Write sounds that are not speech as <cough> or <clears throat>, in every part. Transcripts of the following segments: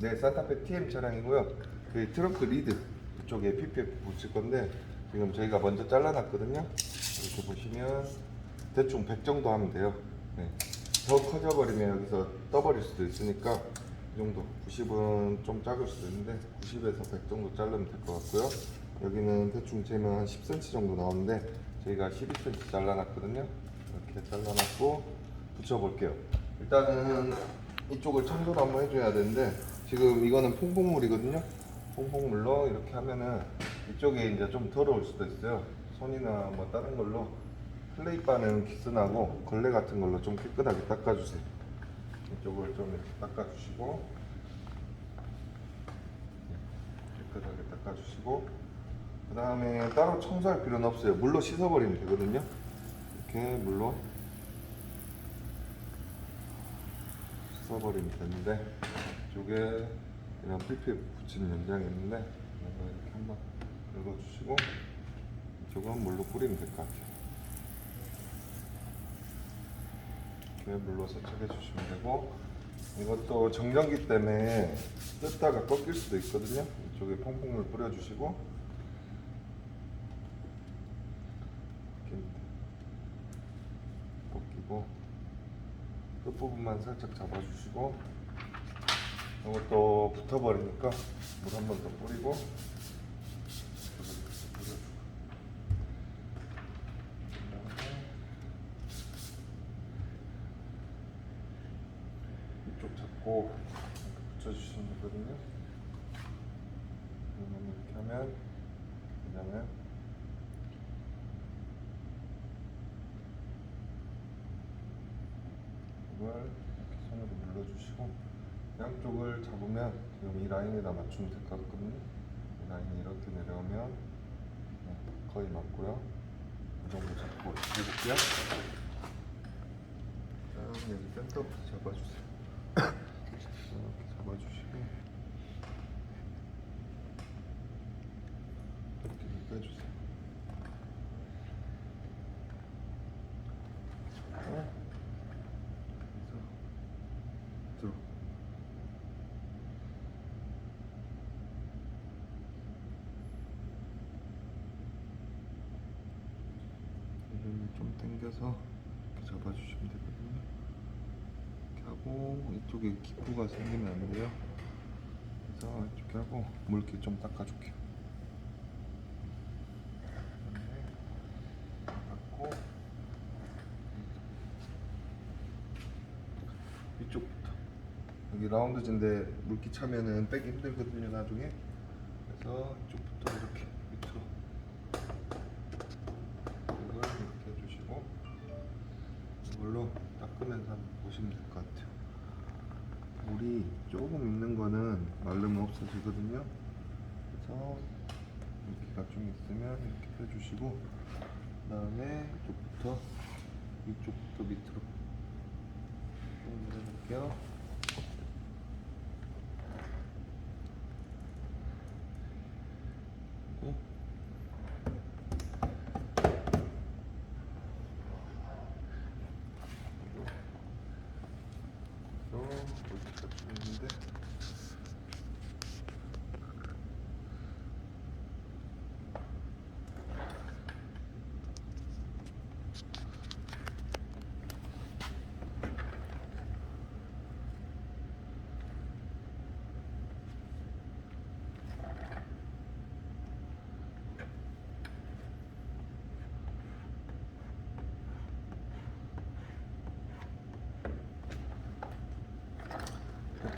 네, 산타페 TM 차량이고요. 그 트렁크 리드 이쪽에 PPF 붙일 건데 지금 저희가 먼저 잘라놨거든요. 이렇게 보시면 대충 100 정도 하면 돼요. 네. 더 커져버리면 여기서 떠버릴 수도 있으니까 이 정도 90은 좀 작을 수도 있는데 90에서 100 정도 자르면 될 것 같고요. 여기는 대충 재면 한 10cm 정도 나오는데 저희가 12cm 잘라놨거든요. 이렇게 잘라놨고 붙여볼게요. 일단은 이쪽을 청소를 한번 해줘야 되는데 지금 이거는 퐁퐁물이거든요. 퐁퐁물로 이렇게 하면은 이쪽에 이제 좀 더러울 수도 있어요. 손이나 뭐 다른 걸로 플레이바는 기스나고 걸레 같은 걸로 좀 깨끗하게 닦아주세요. 이쪽을 좀 이렇게 닦아주시고 깨끗하게 닦아주시고 그 다음에 따로 청소할 필요는 없어요. 물로 씻어버리면 되거든요. 이렇게 물로 씻어버리면 되는데 이쪽에 이런 PPF 붙인 연장이 있는데 이거 이렇게 한번 긁어주시고 이쪽은 물로 뿌리면 될 것 같아요. 이렇게 물로 세척해 주시면 되고 이것도 정전기 때문에 뜯다가 꺾일 수도 있거든요. 이쪽에 퐁퐁물 뿌려주시고 이렇게 꺾이고 끝부분만 살짝 잡아주시고 이것도 붙어버리니까 물 한 번 더 뿌리고 이쪽 잡고 붙여주시면 되거든요. 이렇게 하면 그다음에 이렇게 손으로 눌러주시고 양쪽을 잡으면 지금 이 라인에다 맞추면 될 것 같거든요. 이 라인이 이렇게 내려오면 네, 거의 맞고요. 이 정도 잡고 해볼게요. 다음 여기 센터부터 잡아주세요. 이렇게 잡아주시고 이렇게 빼주세요. 어? 그래서 들어. 이를 좀 당겨서 이렇게 잡아주시면 되거든요. 이렇게 하고 이쪽에 기포가 생기면 안 돼요. 그래서 이렇게 하고 물기 좀 닦아줄게요. 이쪽부터 여기 라운드진데 물기 차면은 빼기 힘들거든요 나중에. 그래서 이쪽부터 이렇게 밑으로 이걸 이렇게 해주시고 이걸로 닦으면서 보시면 될 것 같아요. 물이 조금 있는 거는 말르면 없어지거든요. 그래서 물기가 좀 있으면 이렇게 빼주시고 그 다음에 이쪽부터 이쪽부터 밑으로 좀 내려볼게요. 그리고 또 물기가 좀 있는데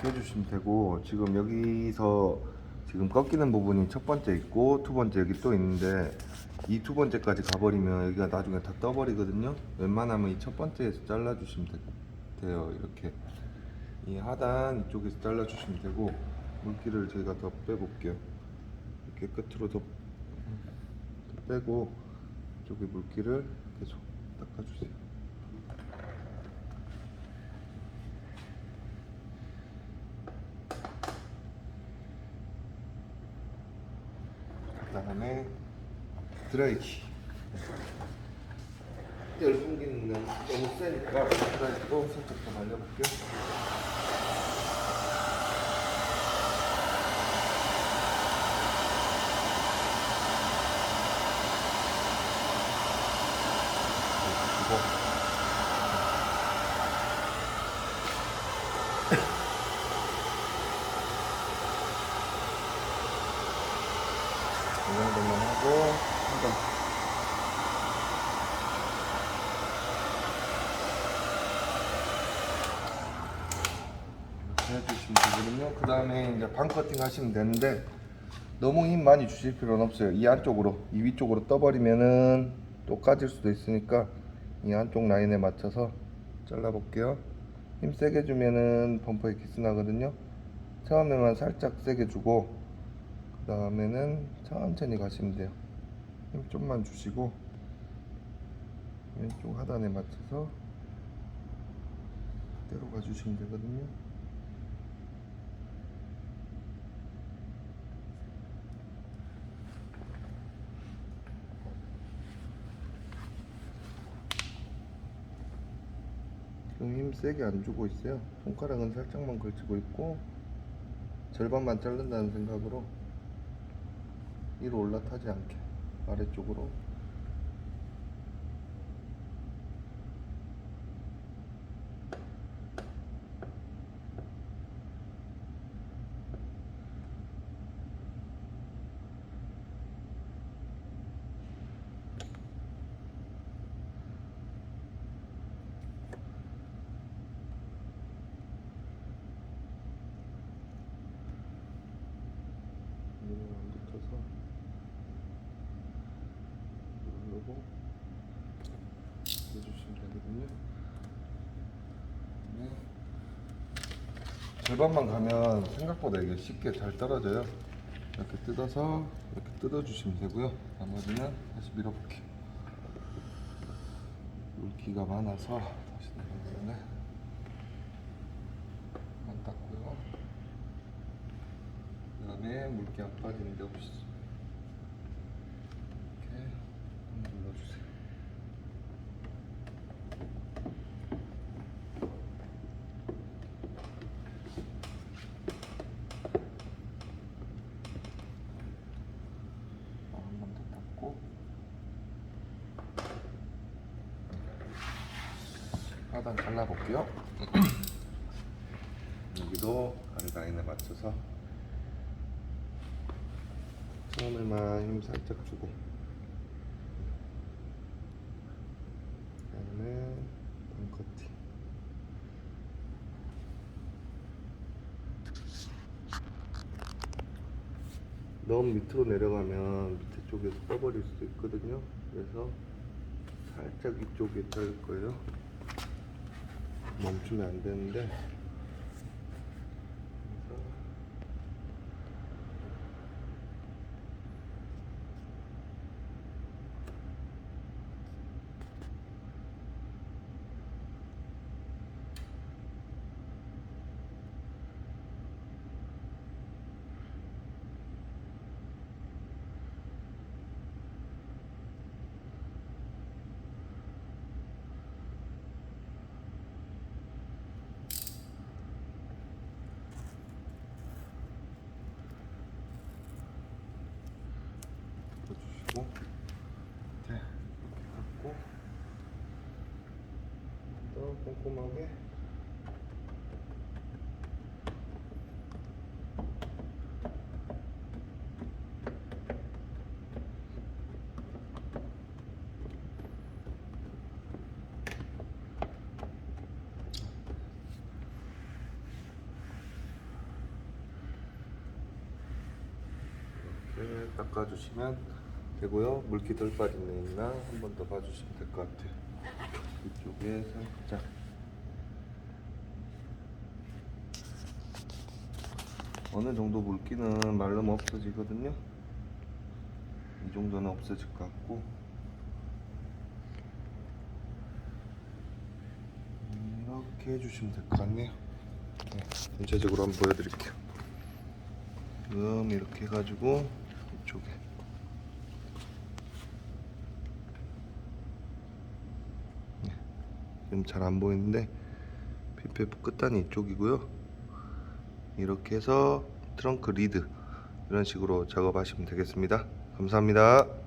해주시면 되고 지금 여기서 지금 꺾이는 부분이 첫 번째 있고 두 번째 여기 또 있는데 이 두 번째까지 가버리면 여기가 나중에 다 떠버리거든요. 웬만하면 이 첫 번째에서 잘라주시면 돼, 돼요 이렇게. 이 하단 이쪽에서 잘라주시면 되고 물기를 저희가 더 빼볼게요. 이렇게 끝으로 더, 더 빼고 이쪽에 물기를 계속 닦아주세요 다음에 드라이기. 열풍기는 너무 세니까 드라이기도 살짝 더 날려볼게요. 고 해주시면 되거든요. 그 다음에 이제 반 커팅 하시면 되는데 너무 힘 많이 주실 필요는 없어요. 이 안쪽으로, 이 위쪽으로 떠버리면은 또 까질 수도 있으니까 이 안쪽 라인에 맞춰서 잘라볼게요. 힘 세게 주면은 범퍼에 기스 나거든요. 처음에만 살짝 세게 주고 그 다음에는 천천히 가시면 돼요. 힘 좀만 주시고 왼쪽 하단에 맞춰서 그대로 가주시면 되거든요. 지금 힘 세게 안 주고 있어요. 손가락은 살짝만 걸치고 있고 절반만 자른다는 생각으로 위로 올라타지 않게 아래쪽으로 안 붙어서 누르고 해주시면 되거든요. 네. 절반만 가면 생각보다 이게 쉽게 잘 떨어져요. 이렇게 뜯어서 이렇게 뜯어주시면 되고요. 나머지는 다시 밀어볼게요. 물기가 많아서 다시 내려오네. 안 닦고요. 그 다음에 물기 안 빠지는 데 없이 이렇게 한번 눌러주세요. 한 번 더 닦고 하단 잘라볼게요. <clears throat> 여기도 아래 라인에 맞춰서 처음에만 힘 살짝 주고 그다음에 반커팅. 너무 밑으로 내려가면 밑에 쪽에서 떠버릴 수도 있거든요. 그래서 살짝 위쪽에 자를 거예요 멈추면 안 되는데 그래서 넣어주시고 네, 이렇게 갖고 또 꼼꼼하게 이렇게 닦아주시면 되고요. 물기 덜 빠진 데 있나 한 번 더 봐주시면 될 것 같아요. 이쪽에 살짝 어느 정도 물기는 말르면 없어지거든요. 이 정도는 없어질 것 같고 이렇게 해주시면 될 것 같네요. 네, 전체적으로 한번 보여드릴게요. 음 이렇게 해가지고 이쪽에 네, 지금 잘 안 보이는데 PPF 끝단이 이쪽이고요 이렇게 해서 트렁크 리드 이런 식으로 작업하시면 되겠습니다. 감사합니다